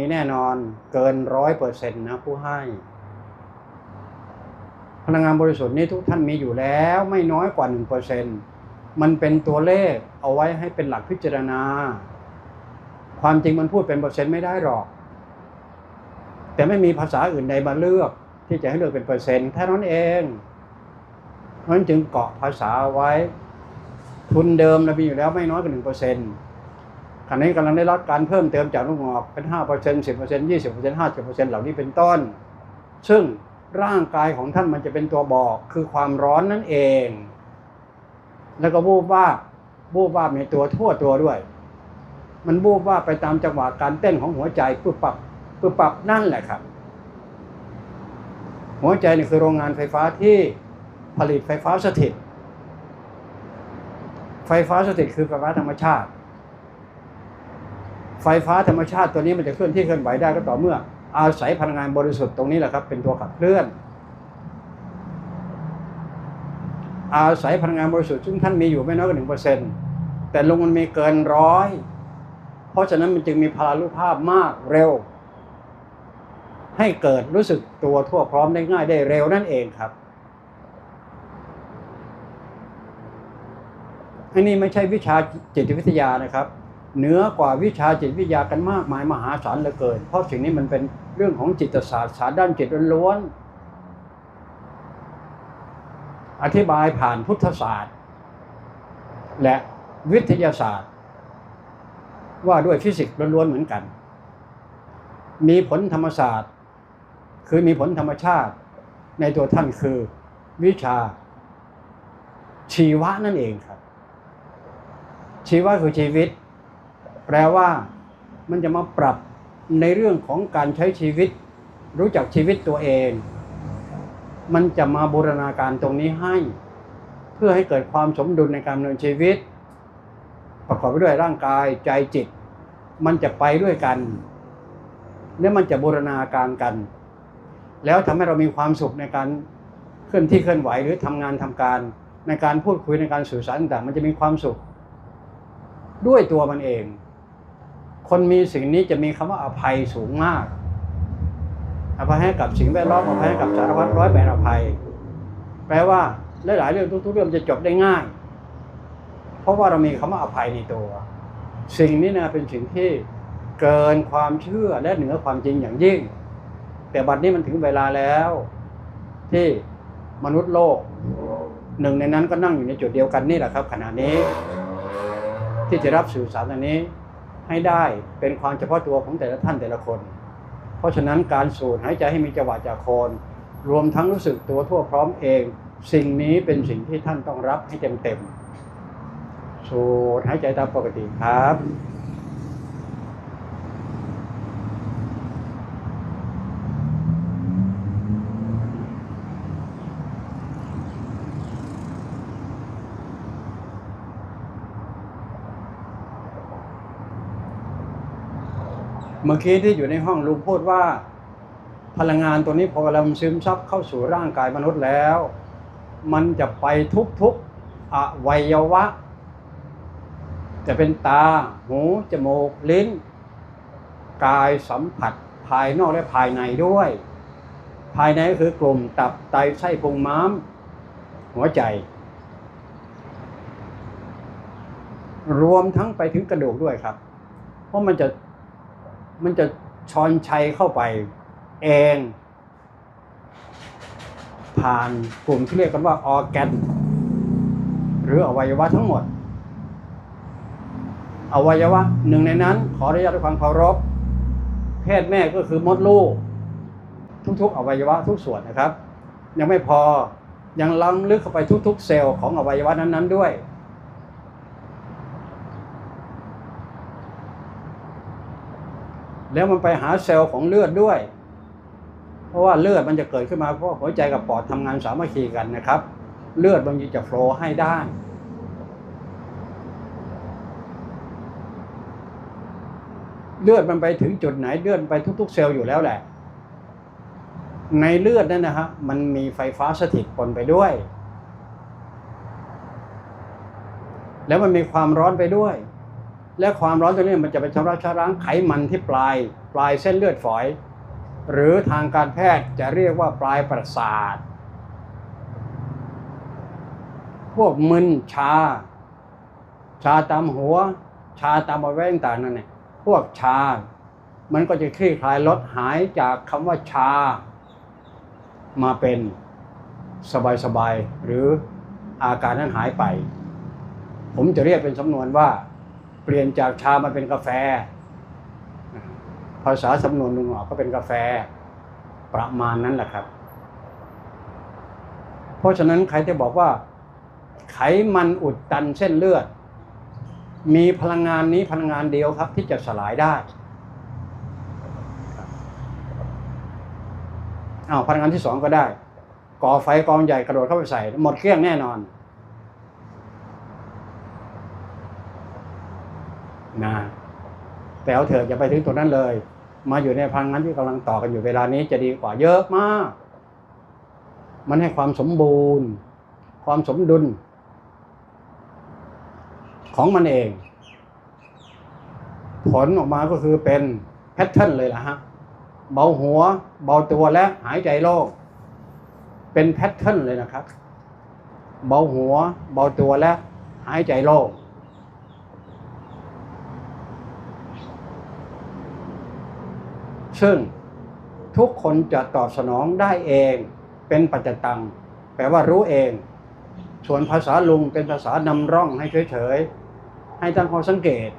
มีแน่นอนเกินร้อยเปอร์เซ็นต์นะผู้ให้ พลังงานบริสุทธิ์นี้ทุกท่านมีอยู่แล้วไม่น้อยกว่าหนึ่งเปอร์เซ็นต์มันเป็นตัวเลขเอาไว้ให้เป็นหลักพิจารณา ความจริงมันพูดเป็นเปอร์เซ็นต์ไม่ได้หรอก แต่ไม่มีภาษาอื่นใดมาเลือกที่จะให้เลือกเป็นเปอร์เซ็นต์แค่นั้นเองเพราะฉะนั้นจึงเกาะภาษาไว้ ทุนเดิมเรามีอยู่แล้วไม่น้อยกว่าหนึ่งเปอร์เซ็นต์ ขณะนี้กำลังได้รับการเพิ่มเติมจากลูกงอกเป็นห้าเปอร์เซ็นต์สิบเปอร์เซ็นต์ยี่สิบเปอร์เซ็นต์ห้าสิบเปอร์เซ็นต์เหล่านี้เป็นต้น ซึ่งร่างกายของท่านมันจะเป็นตัวบอกคือความร้อนนั่นเอง แล้วก็บูบว่าบูบว่าบในตัวทั่วตัวด้วย มันบูบว่าไปตามจังหวะการเต้นของหัวใจปึ๊บปับปึ๊บปับนั่นแหละครับ หัวใจนี่คือโรงงานไฟฟ้าที่ผลิตไฟฟ้าสถิต ไฟฟ้าสถิตคือไฟฟ้าธรรมชาติ ไฟฟ้าธรรมชาติตัวนี้มันจะเคลื่อนที่เคลื่อนไหวได้ก็ต่อเมื่อ อาศัยพลังงานบริสุทธิ์ตรงนี้แหละครับ เป็นตัวขับเคลื่อน อาศัยพลังงานบริสุทธิ์ซึ่งท่านมีอยู่ไม่น้อยกว่าหนึ่งเปอร์เซ็นต์แต่ลงมันมีเกินร้อย เพราะฉะนั้นมันจึงมีพลานุภาพมากเร็ว ให้เกิดรู้สึกตัวทั่วพร้อมได้ง่ายได้เร็วนั่นเองครับอันนี้ไม่ใช่วิชาจิตวิทยานะครับ เหนือกว่าวิชาจิตวิทยากันมากมายมหาศาลเหลือเกิน เพราะสิ่งนี้มันเป็นเรื่องของจิตศาสตร์ศาสตร์ด้านจิตล้วนอธิบายผ่านพุทธศาสตร์และวิทยาศาสตร์ ว่าด้วยฟิสิกส์ล้วนๆเหมือนกัน มีผลธรรมศาสตร์ คือมีผลธรรมชาติ ในตัวท่านคือวิชา ชีวะนั่นเองครับ ชีวะคือชีวิต แปลว่ามันจะมาปรับในเรื่องของการใช้ชีวิต รู้จักชีวิตตัวเอง มันจะมาบูรณาการตรงนี้ให้ เพื่อให้เกิดความสมดุลในการดำเนินชีวิต ประกอบไปด้วยร่างกายใจจิต มันจะไปด้วยกัน และมันจะบูรณาการกัน แล้วทำให้เรามีความสุขในการเคลื่อนที่เคลื่อนไหวหรือทำงานทำการในการพูดคุยในการสื่อสารต่างมันจะมีความสุข ด้วยตัวมันเอง คนมีสิ่งนี้จะมีคำว่าอภัยสูงมาก อภัยให้กับสิ่งแวดล้อมอภัยให้กับสารพัดร้อยแปดอภัย แปลว่าหลายๆเรื่องทุกๆเรื่องจะจบได้ง่าย เพราะว่าเรามีคำว่าอภัยในตัว สิ่งนี้นะเป็นสิ่งที่เกินความเชื่อและเหนือความจริงอย่างยิ่ง แต่บัดนี้มันถึงเวลาแล้ว ที่มนุษย์โลก หนึ่งในนั้นก็นั่งอยู่ในจุดเดียวกันนี่แหละครับ ขณะนี้ ที่จะรับสื่อสารอันนี้ ให้ได้เป็นความเฉพาะตัวของแต่ละท่านแต่ละคน เพราะฉะนั้นการสูดหายใจให้มีจังหวะจากโคน รวมทั้งรู้สึกตัวทั่วพร้อมเอง สิ่งนี้เป็นสิ่งที่ท่านต้องรับให้เต็มเต็มสูดหายใจตามปกติครับ เมื่อกี้ที่อยู่ในห้องลุงพูดว่า พลังงานตัวนี้พอเราซึมซับเข้าสู่ร่างกายมนุษย์แล้ว มันจะไปทุกๆอวัยวะ จะเป็นตา หู จมูก ลิ้น กายสัมผัสภายนอกและภายในด้วย ภายในก็คือกลุ่มตับไตไส้พุงม้าม หัวใจ รวมทั้งไปถึงกระดูกด้วยครับ เพราะมันจะ มันจะช้อนชัยเข้าไปเอง ผ่านกลุ่มที่เรียกกันว่าออแกน หรืออวัยวะทั้งหมด อวัยวะหนึ่งในนั้น ขออนุญาตด้วยความเคารพเพศแม่ก็คือมดลูก ทุกๆ อวัยวะทุกส่วนนะครับ ยังไม่พอยังล้ำลึกเข้าไปทุก ๆ เซลล์ของอวัยวะนั้นๆด้วย แล้วมันไปหาเซลล์ของเลือดด้วย เพราะว่าเลือดมันจะเกิดขึ้นมาเพราะหัวใจกับปอดทำงานสามัคคีกันนะครับ เลือดบางทีจะโฟลให้ได้เลือดมันไปถึงจุดไหนเลือดไปทุก ๆ เซลล์อยู่แล้วแหละ ในเลือดนั่นนะฮะมันมีไฟฟ้าสถิตปนไปด้วย แล้วมันมีความร้อนไปด้วย และความร้อนตัวนี้มันจะไปชำระชะล้างไขมันที่ปลาย ปลายเส้นเลือดฝอย หรือทางการแพทย์จะเรียกว่าปลายประสาท พวกมึนชา ชาตามหัว ชาตามบริเวณต่างๆนั่นเนี่ยพวกชา มันก็จะคลี่คลายลดหายจากคำว่าชา มาเป็นสบายๆหรืออาการนั้นหายไป ผมจะเรียกเป็นสำนวนว่า เปลี่ยนจากชามาเป็นกาแฟ ภาษาสำนวนหนึ่งออกก็เป็นกาแฟประมาณนั้นแหละครับ เพราะฉะนั้นใครจะบอกว่า ไขมันอุดตันเส้นเลือด มีพลังงานนี้พลังงานเดียวครับ ที่จะสลายได้อ้าวพลังงานที่สองก็ได้ ก่อไฟกองใหญ่กระโดดเข้าไปใส่ หมดเกลี้ยงแน่นอนนะ แต่เอาเถอะอย่าไปถึงตรงนั้นเลย มาอยู่ในพังงานที่กำลังต่อกันอยู่เวลานี้จะดีกว่าเยอะมาก มันให้ความสมบูรณ์ ความสมดุล ของมันเอง ผลออกมาก็คือเป็นแพทเทิร์นเลยล่ะฮะเบาหัว เบาตัวและหายใจโล่งเป็นแพทเทิร์นเลยนะครับ เบาหัว เบาตัวและหายใจโล่ง ซึ่งทุกคนจะตอบสนองได้เอง เป็นปัจจตัง แปลว่ารู้เอง ส่วนภาษาลุงเป็นภาษานำร่องให้เฉยๆ ให้ตั้งข้อสังเกต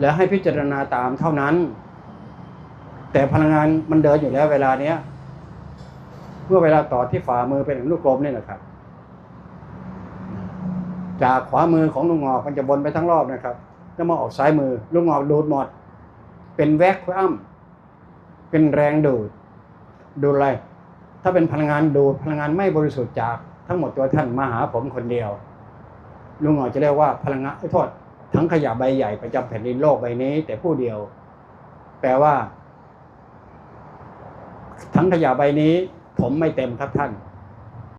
และให้พิจารณาตามเท่านั้น แต่พลังงานมันเดินอยู่แล้วเวลาเนี้ยเมื่อเวลาต่อที่ฝ่ามือเป็นลูกกลมนี่แหละครับ จากขวามือของลุงงอกมันจะบนไปทั้งรอบนะครับ แล้วมาออกซ้ายมือลุงงอกดูดหมด เป็นแวกอัมเป็นแรงดูด ดูอะไร ถ้าเป็นพลังงานดูดพลังงานไม่บริสุทธิ์จากทั้งหมดตัวท่านมาหาผมคนเดียว ลุงงอกจะเรียกว่าพลังงานไอ้โทษทั้งขยะใบใหญ่ประจำแผ่นดินโลกใบนี้ แต่ผู้เดียว แปลว่า ทั้งขยะใบนี้ ผมไม่เต็มครับท่าน